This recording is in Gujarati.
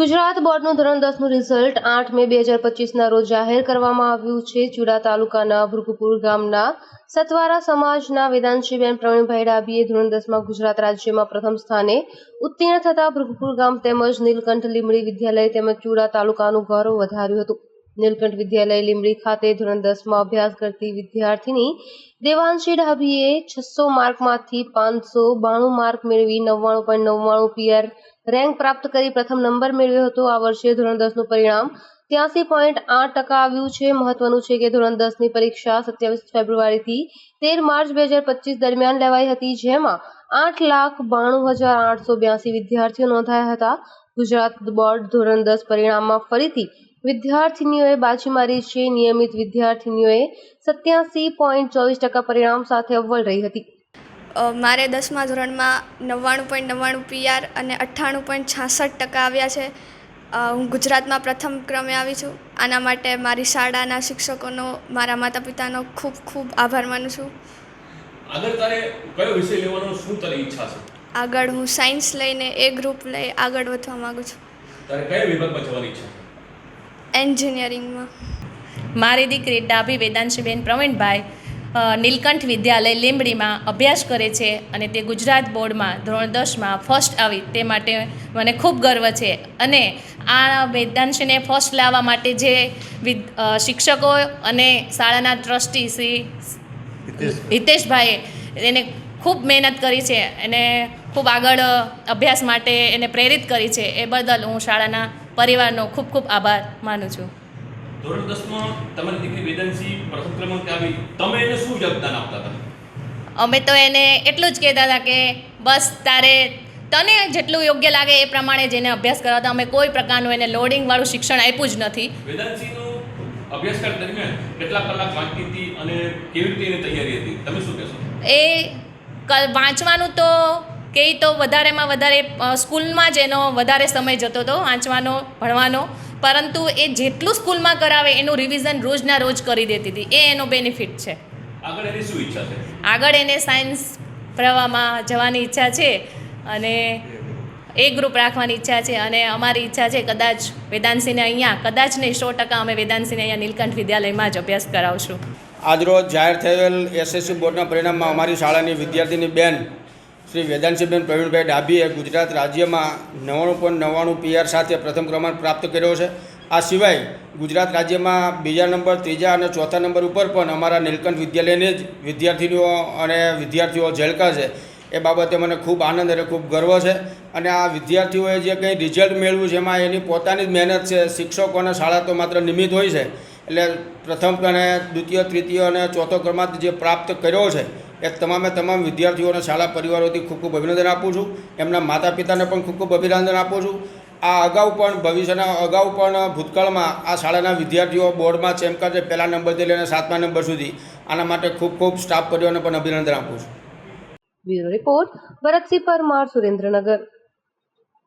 ગુજરાત બોર્ડનું ધોરણ દસનું રિઝલ્ટ આઠ મે બે હજાર પચીસના રોજ જાહેર કરવામાં આવ્યું છે. ચુડા તાલુકાના ભૃગપુર ગામના સતવારા સમાજના વેદાંશીબેન પ્રવીણભાઈ ડાભીએ ધોરણ દસમાં ગુજરાત રાજ્યમાં પ્રથમ સ્થાને ઉત્તીર્ણ થતા ભૃગપુર ગામ તેમજ નીલકંઠ લીમડી વિદ્યાલય તેમજ ચુડા તાલુકાનું ગૌરવ વધાર્યું હતું. નીલકંઠ વિદ્યાલય લીમડી ખાતે ધોરણ દસમાં અભ્યાસ કરતી વિદ્યાર્થીની દેવાંશી ડાભીએ છસો માર્કમાંથી પાંચસો બાણું માર્ક મેળવી નવ્વાણું પોઈન્ટ નવ્વાણું પીઆર રેન્ક પ્રાપ્ત કરી પ્રથમ નંબર મેળવ્યો હતો. આ વર્ષે ધોરણ દસનું પરિણામ ત્યાંસી પોઈન્ટ આઠ ટકા આવ્યું છે. મહત્વનું છે કે ધોરણ દસની પરીક્ષા સત્યાવીસ ફેબ્રુઆરીથી તેર માર્ચ બે હજાર પચીસ દરમિયાન લેવાઈ હતી, જેમાં આઠ લાખ બાણું હજાર આઠસો બ્યાસી વિદ્યાર્થીઓ નોંધાયા હતા. ગુજરાત બોર્ડ ધોરણ દસ પરિણામમાં ફરીથી વિદ્યાર્થીનીઓએ બાજી મારી છે. નિયમિત વિદ્યાર્થીનીઓએ સત્યાસી પોઈન્ટ ચોવીસ ટકા પરિણામ સાથે અવ્વલ રહી હતી. મારે દસમા ધોરણમાં નવ્વાણું પોઈન્ટ નવ્વાણું પીઆર અને અઠ્ઠાણું પોઈન્ટ છાસઠ ટકા આવ્યા છે. હું ગુજરાતમાં પ્રથમ ક્રમે આવી છું. આના માટે મારી શાળાના શિક્ષકોનો મારા માતા પિતાનો ખૂબ ખૂબ આભાર માનું છું. આગળ તારે કયો વિષય લેવાનો શું તારી ઈચ્છા છે? આગળ હું સાયન્સ લઈને એ ગ્રુપ લઈ આગળ વધવા માગું છું. તારે કયા વિભાગમાં જવાની ઈચ્છા છે? એન્જિનિયરિંગમાં. મારી દીકરી ડાભી વેદાંશીબેન પ્રવીણભાઈ નીલકંઠ વિદ્યાલય લીંબડીમાં અભ્યાસ કરે છે અને તે ગુજરાત બોર્ડમાં ધોરણ દસમાં ફર્સ્ટ આવી તે માટે મને ખૂબ ગર્વ છે. અને આ વેદાંશીને ફર્સ્ટ લાવવા માટે જે શિક્ષકો અને શાળાના ટ્રસ્ટી શ્રી હિતેશભાઈએ એને ખૂબ મહેનત કરી છે અને ખૂબ આગળ અભ્યાસ માટે એને પ્રેરિત કરી છે. એ બદલ હું શાળાના પરિવારનો ખૂબ ખૂબ આભાર માનું છું. ધોરણ દસમાં તમારી દીકરી વેદાંશી પ્રથમ ક્રમાંક આવી. તમે એને શું યોગદાન આપતા હતા? અમે તો એને એટલું જ કહેતા હતા કે બસ તારે તને જેટલું યોગ્ય લાગે એ પ્રમાણે જ એને અભ્યાસ કરાવતા. અમે કોઈ પ્રકારનું એને લોડિંગવાળું શિક્ષણ આપ્યું જ નથી. વેદાંશીનું અભ્યાસક્રમ દરમિયાન કેટલા કલાક વાંચતી હતી અને કેવી રીતે એની તૈયારી હતી? તમે શું કહેશો? એ ક- વાંચવાનું તો કહે તો વધારેમાં વધારે સ્કૂલમાં જ એનો વધારે સમય જતો હતો વાંચવાનો ભણવાનો. પરંતુ એ જેટલું સ્કૂલમાં કરાવે એનું રિવિઝન રોજના રોજ કરી દેતી હતી. એ એનો બેનિફિટ છે. આગળ એની શું ઈચ્છા છે? આગળ એને સાયન્સ પ્રવાહમાં જવાની ઈચ્છા છે અને એ ગ્રુપ રાખવાની ઈચ્છા છે અને અમારી ઈચ્છા છે કદાચ વેદાંશીને અહીંયા કદાચ નહીં સો ટકા અમે વેદાંતસિંહને અહીંયા નીલકંઠ વિદ્યાલયમાં જ અભ્યાસ કરાવશું. આજરોજ જાહેર થયેલ એસએસસી બોર્ડના પરિણામમાં અમારી શાળાની વિદ્યાર્થીની બેન શ્રી વેદાંશીબેન પ્રવીણભાઈ ડાભીએ ગુજરાત રાજ્યમાં નવ્વાણું પોઈન્ટ નવ્વાણું પીઆર સાથે પ્રથમ ક્રમાંક પ્રાપ્ત કર્યો છે. આ સિવાય ગુજરાત રાજ્યમાં બીજા નંબર, ત્રીજા અને ચોથા નંબર ઉપર પણ અમારા નીલકંઠ વિદ્યાલયની જ વિદ્યાર્થીનીઓ અને વિદ્યાર્થીઓ ઝેલકા છે. એ બાબતે મને ખૂબ આનંદ અને ખૂબ ગર્વ છે અને આ વિદ્યાર્થીઓએ જે કંઈ રિઝલ્ટ મેળવ્યું છે એમાં એની પોતાની જ મહેનત છે. શિક્ષકો અને શાળા તો માત્ર નિમિત્ત હોય છે. એટલે પ્રથમ અને દ્વિતીય, તૃતીય અને ચોથો ક્રમાંક જે પ્રાપ્ત કર્યો છે એ તમામે તમામ વિદ્યાર્થીઓને શાળા પરિવારોથી ખૂબ ખૂબ અભિનંદન આપું છું. એમના માતા પિતાને પણ ખૂબ ખૂબ અભિનંદન આપું છું. આ અગાઉ પણ ભવિષ્યના અગાઉ પણ ભૂતકાળમાં આ શાળાના વિદ્યાર્થીઓ બોર્ડમાં ચેમ્કા છે પહેલા નંબરથી લઈને સાતમા નંબર સુધી. આના માટે ખૂબ ખૂબ સ્ટાફ પરિવારને પણ અભિનંદન આપું છું. Bureau report, Bharatsinh Parmar, Surendranagar.